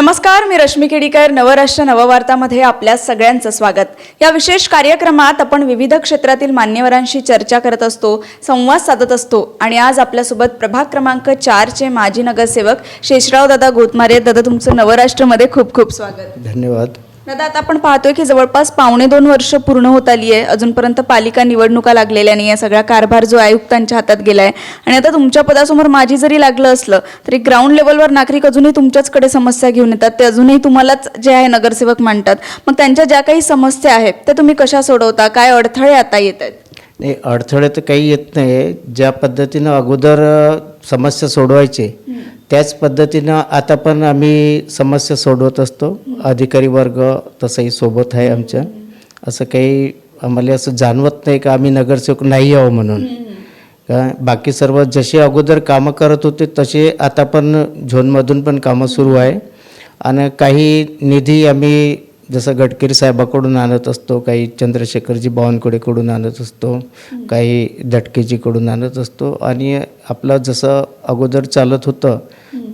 नमस्कार मी रश्मी केडीकर नवराष्ट्र नववार्तामध्ये आपल्या सगळ्यांचं स्वागत. या विशेष कार्यक्रमात आपण विविध क्षेत्रातील मान्यवरांशी चर्चा करत असतो संवाद साधत असतो आणि आज आपल्यासोबत प्रभाग क्रमांक चारचे माजी नगरसेवक शेषराव दादा गोतमारे दादा तुमचं नवराष्ट्रमध्ये खूप खूप स्वागत. धन्यवाद. दादा आता आपण पाहतोय की जवळपास पावणे दोन वर्ष पूर्ण होत आली आहे अजूनपर्यंत पालिका निवडणुका लागलेल्या नाही आहे सगळा कारभार जो आयुक्तांच्या हातात गेलाय. आणि आता तुमच्या पदासमोर माझी जरी लागलं असलं तरी ग्राउंड लेवलवर नागरिक अजूनही तुमच्याचकडे समस्या घेऊन येतात. ते अजूनही तुम्हालाच जे आहे नगरसेवक मांडतात मग त्यांच्या ज्या काही समस्या आहेत त्या तुम्ही कशा सोडवता? काय अडथळे आता येत आहेत? नाही अडथळे तर काही येत नाही ज्या पद्धतीनं अगोदर समस्या सोडवायचे त्याच पद्धतीनं आता पण आम्ही समस्या सोडवत असतो. अधिकारी वर्ग तसंही सोबत आहे आमच्या. असं काही आम्हाला असं जाणवत नाही का आम्ही नगरसेवक नाही आहो म्हणून. का बाकी सर्व जसे अगोदर कामं करत होते तसे आता पण झोनमधून पण कामं सुरू आहे. आणि काही निधी आम्ही जसं गडकरी साहेबाकडून आणत असतो काही चंद्रशेखरजी बावनकुळेकडून आणत असतो काही दटकेजीकडून आणत असतो. आणि आपलं जसं अगोदर चालत होतं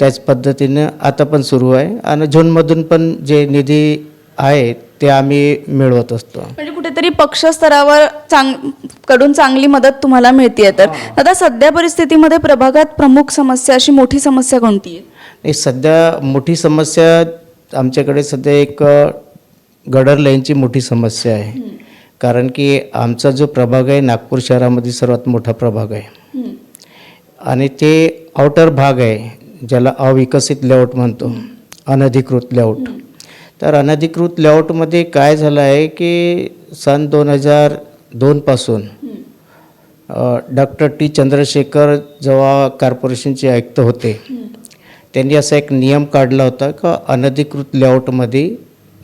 त्याच पद्धतीनं आता पण सुरू आहे. आणि झोनमधून पण जे निधी आहे ते आम्ही मिळवत असतो. म्हणजे कुठेतरी पक्ष स्तरावर चांगकडून चांगली मदत तुम्हाला मिळते तर. आता सध्या परिस्थितीमध्ये प्रभागात प्रमुख समस्या अशी मोठी समस्या कोणती आहे? सध्या मोठी समस्या आमच्याकडे सध्या एक गडर लाईनची मोठी समस्या आहे. कारण की आमचा जो प्रभाग आहे नागपूर शहरामध्ये सर्वात मोठा प्रभाग आहे. आणि ते आउटर भाग आहे ज्याला अविकसित लेआउट म्हणतो. अनधिकृत लेआउट तर अनधिकृत लेआउटमध्ये काय झालं आहे की सन दोन हजार दोनपासून डॉक्टर टी चंद्रशेखर जेव्हा कॉर्पोरेशनचे आयुक्त होते त्यांनी असा एक नियम काढला होता का अनधिकृत लेआउटमध्ये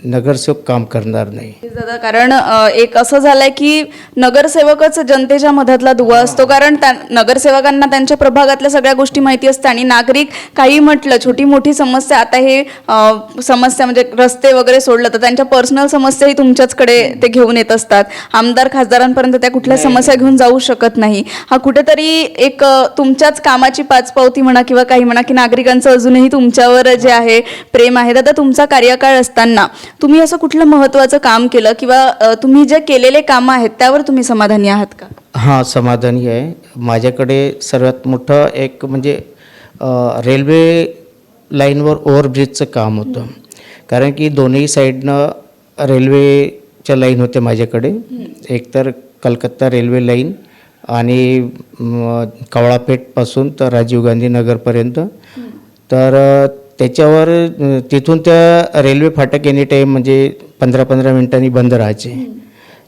नगरसेवक काम करणार नाही. दादा कारण अ, एक असं झालंय की नगरसेवकच जनतेच्या मधातला दुवा असतो. कारण त्या नगरसेवकांना त्यांच्या प्रभागातल्या सगळ्या गोष्टी माहिती असतात आणि नागरिक काही म्हटलं छोटी मोठी समस्या आता हे अ, समस्या म्हणजे रस्ते वगैरे सोडलं तर त्यांच्या पर्सनल समस्याही तुमच्याचकडे ते घेऊन येत असतात. आमदार खासदारांपर्यंत त्या कुठल्या समस्या घेऊन जाऊ शकत नाही. हा कुठेतरी एक अ, तुमच्याच कामाची पाचपावती म्हणा किंवा काही म्हणा की नागरिकांचं अजूनही तुमच्यावर जे आहे प्रेम आहे. दादा तुमचा कार्यकाळ असताना तुम्ही असं कुठलं महत्त्वाचं काम केलं किंवा तुम्ही जे केलेले कामं आहेत त्यावर तुम्ही समाधानी आहात का? हां समाधानी आहे. माझ्याकडे सर्वात मोठं एक म्हणजे रेल्वे लाईनवर ओव्हरब्रिजचं काम होतं. कारण की दोन्ही साईडनं रेल्वेच्या लाईन होत्या माझ्याकडे. एकतर कलकत्ता रेल्वे लाईन आणि कावळापेठपासून तर राजीव गांधी नगरपर्यंत. तर त्याच्यावर तिथून त्या रेल्वे फाटक एनी टाईम म्हणजे पंधरा पंधरा मिनिटांनी बंद राहायचे.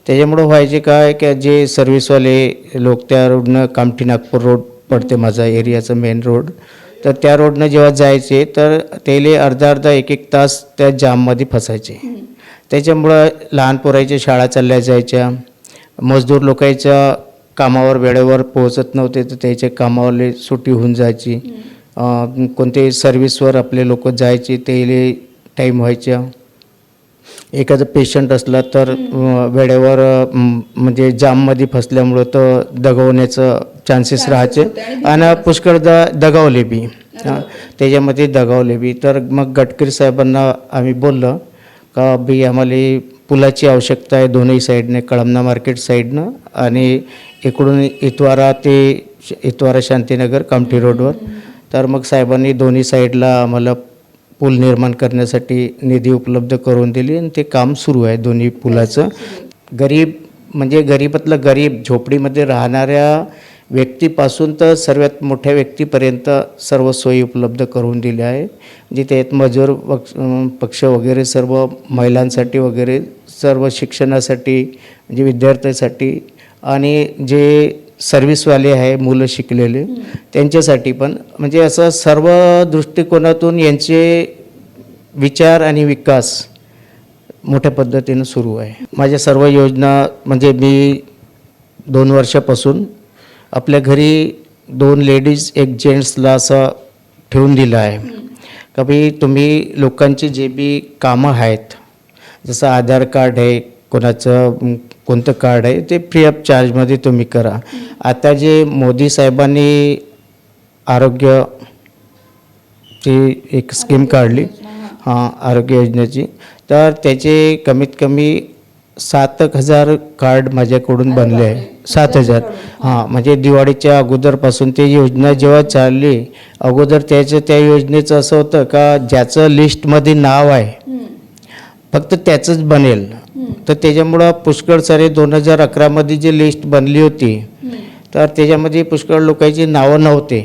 त्याच्यामुळं व्हायचे काय की जे सर्व्हिसवाले लोक त्या रोडनं कामठी नागपूर रोड पडते माझा एरियाचा मेन रोड तर त्या रोडनं जेव्हा जायचे तर त्याले अर्धा अर्धा एक एक तास त्या जाममध्ये फसायचे. त्याच्यामुळं लहान पोराच्या शाळा चालल्या जायच्या. मजदूर लोकांच्या कामावर वेळेवर पोहोचत नव्हते तर त्याच्या कामावरले सुट्टी होऊन जायची. कोणते सर्व्हिसवर आपले लोक जायचे त्याले टाईम व्हायच्या. एखादं पेशंट असला तर वेळेवर म्हणजे जाममध्ये फसल्यामुळं तर दगावण्याचं चान्सेस राहायचे. आणि पुष्कळ द दगावले बी. त्याच्यामध्ये दगावले बी. तर मग गडकरी साहेबांना आम्ही बोललं का बी आम्हाला पुलाची आवश्यकता आहे दोन्ही साईडने कळमना मार्केट साईडनं आणि इकडून इतवारा ते इतवारा शांतीनगर कामठी रोडवर. तर मग साहेबांनी दोन्ही साईडला आम्हाला पूल निर्माण करण्यासाठी निधी उपलब्ध करून दिली आणि ते काम सुरू आहे दोन्ही पुलाचं. गरीब म्हणजे गरीबातलं गरीब झोपडीमध्ये राहणाऱ्या व्यक्तीपासून तर सर्वात मोठ्या व्यक्तीपर्यंत सर्व सोयी उपलब्ध करून दिल्या आहे. म्हणजे जिथे मजूर पक्ष पक्ष वगैरे सर्व महिलांसाठी वगैरे सर्व शिक्षणासाठी म्हणजे विद्यार्थ्यांसाठी आणि जे सर्व्हिसवाले आहे मुलं शिकलेले. त्यांच्यासाठी पण. म्हणजे असं सर्व दृष्टिकोनातून यांचे विचार आणि विकास मोठ्या पद्धतीनं सुरू आहे. माझ्या सर्व योजना म्हणजे मी दोन वर्षापासून आपल्या घरी दोन लेडीज एक जेंट्सला असं ठेवून दिलं आहे. का भाई तुम्ही लोकांची जे बी कामं आहेत जसं आधार कार्ड आहे कोणाचं कोणतं कार्ड आहे ते फ्री ऑफ चार्जमध्ये तुम्ही करा. आता जे मोदी साहेबांनी आरोग्य ची एक स्कीम काढली हां. आरोग्य योजनेची तर त्याचे कमीत कमी सात एक हजार कार्ड माझ्याकडून बनले आहे. सात हजार. हां. म्हणजे दिवाळीच्या अगोदरपासून ते योजना जेव्हा चालली अगोदर त्याचं त्या योजनेचं असं होतं का ज्याचं लिस्टमध्ये नाव आहे फक्त त्याचंच बनेल. तर त्याच्यामुळं पुष्कळ सारे दोन हजार अकरामध्ये जी लिस्ट बनली होती तर त्याच्यामध्ये पुष्कळ लोकांची नावं नव्हते.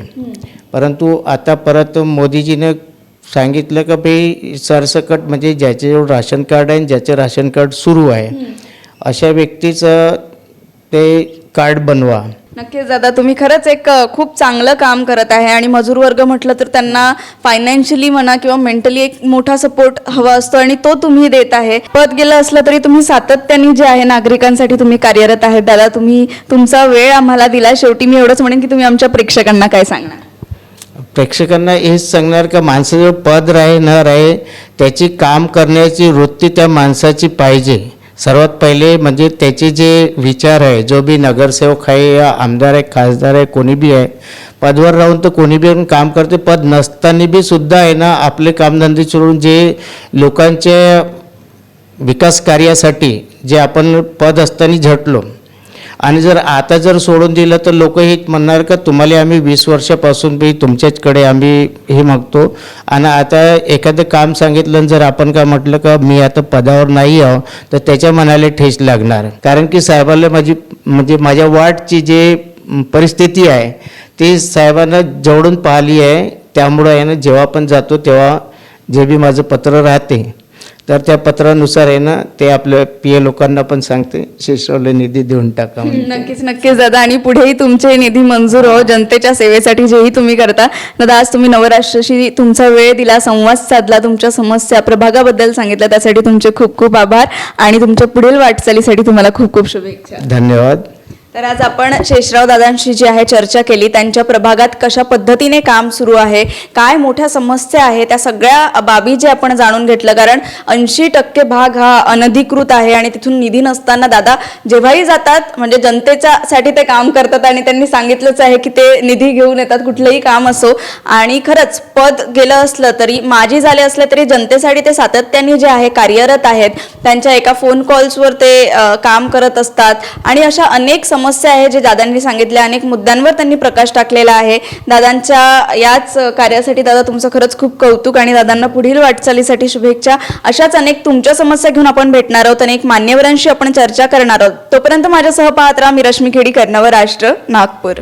परंतु आता परत मोदीजीनं सांगितलं का भाई सरसकट म्हणजे ज्याच्याजवळ राशन कार्ड आहे ज्याचं राशन कार्ड सुरू आहे अशा व्यक्तीचं ते कार्ड बनवा. नक्कीच दादा तुम्ही खरंच एक खूप चांगलं काम करत आहे आणि मजूर वर्ग म्हटलं तर त्यांना फायनान्शियली म्हणा किंवा मेंटली एक मोठा सपोर्ट हवा असतो आणि तो तुम्ही देत आहे. पद गेलं असलं तरी तुम्ही सातत्याने जे आहे नागरिकांसाठी तुम्ही कार्यरत आहेत. दादा तुम्ही तुमचा वेळ आम्हाला दिला. शेवटी मी एवढंच म्हणेन की तुम्ही आमच्या प्रेक्षकांना काय सांगणार? प्रेक्षकांना हेच सांगणार का माणसाजवळ पद राहे न राहे त्याची काम करण्याची वृत्ती त्या माणसाची पाहिजे. सर्वात पहिले म्हणजे त्याचे जे विचार आहे जो बी नगरसेवक आहे या आमदार आहे खासदार आहे कोणी बी आहे पदवर राहून तर कोणी बी येऊन काम करते. पद नसताना बी सुद्धा आहे ना आपले कामधंदे सोडून जे लोकांच्या विकास कार्यासाठी जे आपण पद असताना झटलो आणि जर आता जर सोडून दिलं तर लोक हे म्हणणार का तुम्हाला आम्ही वीस वर्षापासून बी तुमच्याचकडे आम्ही हे मागतो. आणि आता एखादं काम सांगितलं जर आपण का म्हटलं का मी आता पदावर नाही आहो तर त्याच्या मनाला ठेच लागणार. कारण की साहेबाला माझी म्हणजे माझ्या वाटची जे परिस्थिती आहे ती साहेबांना जवळून पाहिली आहे. त्यामुळं आहे ना जेव्हा पण जातो तेव्हा जे बी माझं पत्र राहते तर त्या पत्रानुसार आहे ना ते आपल्या पी ए लोकांना पण सांगते शेषरावला निधी देऊन टाका. नक्कीच नक्कीच दादा. आणि पुढेही तुमचे निधी मंजूर हो जनतेच्या सेवेसाठी जेही तुम्ही करता. दादा आज तुम्ही नवराष्ट्राशी तुमचा वेळ दिला संवाद साधला तुमच्या समस्या प्रभागाबद्दल सांगितलं त्यासाठी तुमचे खूप खूप आभार. आणि तुमच्या पुढील वाटचालीसाठी तुम्हाला खूप खूप शुभेच्छा. धन्यवाद. तर आज आपण शेषराव दादांशी जी आहे चर्चा केली त्यांच्या प्रभागात कशा पद्धतीने काम सुरू आहे काय मोठ्या समस्या आहे त्या सगळ्या बाबी जे आपण जाणून घेतलं. कारण ऐंशी टक्के भाग हा अनधिकृत आहे आणि तिथून निधी नसताना दादा जेव्हाही जातात म्हणजे जनतेच्या साठी ते काम करतात आणि त्यांनी सांगितलंच आहे की ते निधी घेऊन येतात कुठलंही काम असो. आणि खरंच पद गेलं असलं तरी माजी झाले असलं तरी जनतेसाठी ते सातत्याने जे आहे कार्यरत आहेत त्यांच्या एका फोन कॉल्सवर ते काम करत असतात. आणि अशा अनेक समस्या आहे जे दादांनी सांगितल्या अनेक मुद्द्यांवर त्यांनी प्रकाश टाकलेला आहे. दादांच्या याच कार्यासाठी दादा तुमचं खरंच खूप कौतुक आणि दादांना पुढील वाटचालीसाठी शुभेच्छा. अशाच अनेक तुमच्या समस्या घेऊन आपण भेटणार आहोत अनेक मान्यवरांशी आपण चर्चा करणार आहोत. तोपर्यंत माझ्यासह पाहत राहा मी रश्मी खेडी कर्णवर राष्ट्र नागपूर.